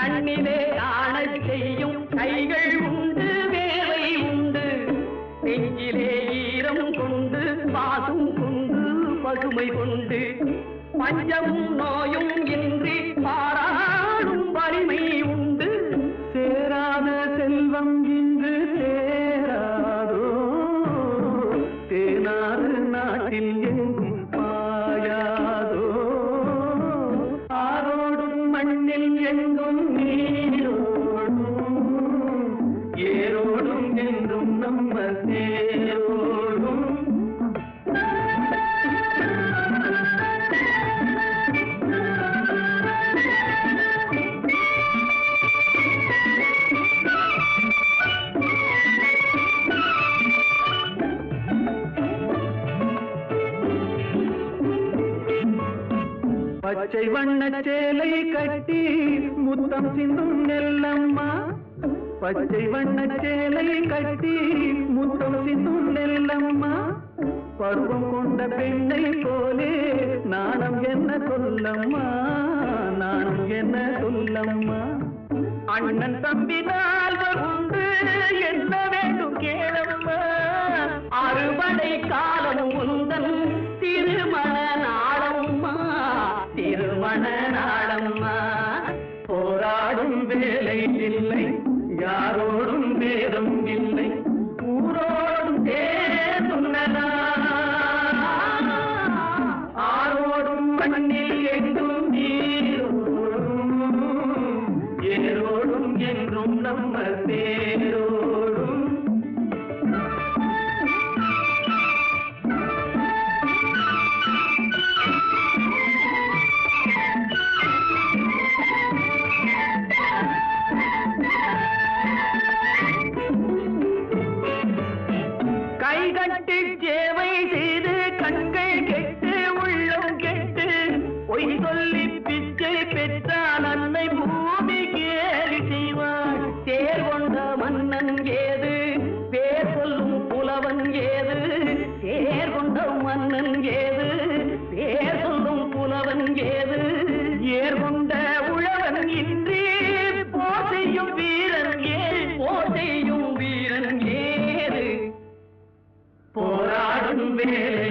தன்னிலே ஆணை செய்யும் கைகள் உண்டு வேலை உண்டு. நெஞ்சிலே ஈரம் கொண்டு பாசும் கொண்டு பசுமை கொண்டு. பஞ்சமும் நோயும் இன்றி பாராடும் வலிமை உண்டு. சேராத செல்வம் இன்றி எங்கும் நீரோடும் ஏரோடும் என்றும் நம்ம சேரும். பச்சை வண்ண சேலை கட்டி முத்தம் சிந்தும் நெல்லம்மா. பச்சை வண்ண சேலை கட்டி முத்தம் சிந்தும் நெல்லம்மா. பருவம் கொண்ட பெண்ணை போலே நாணம் என்ன சொல்லம்மா? நாணம் என்ன சொல்லம்மா? அண்ணன் தம்பினால் உண்டு நாளம்மா. போராடும் வேலை இல்லை. में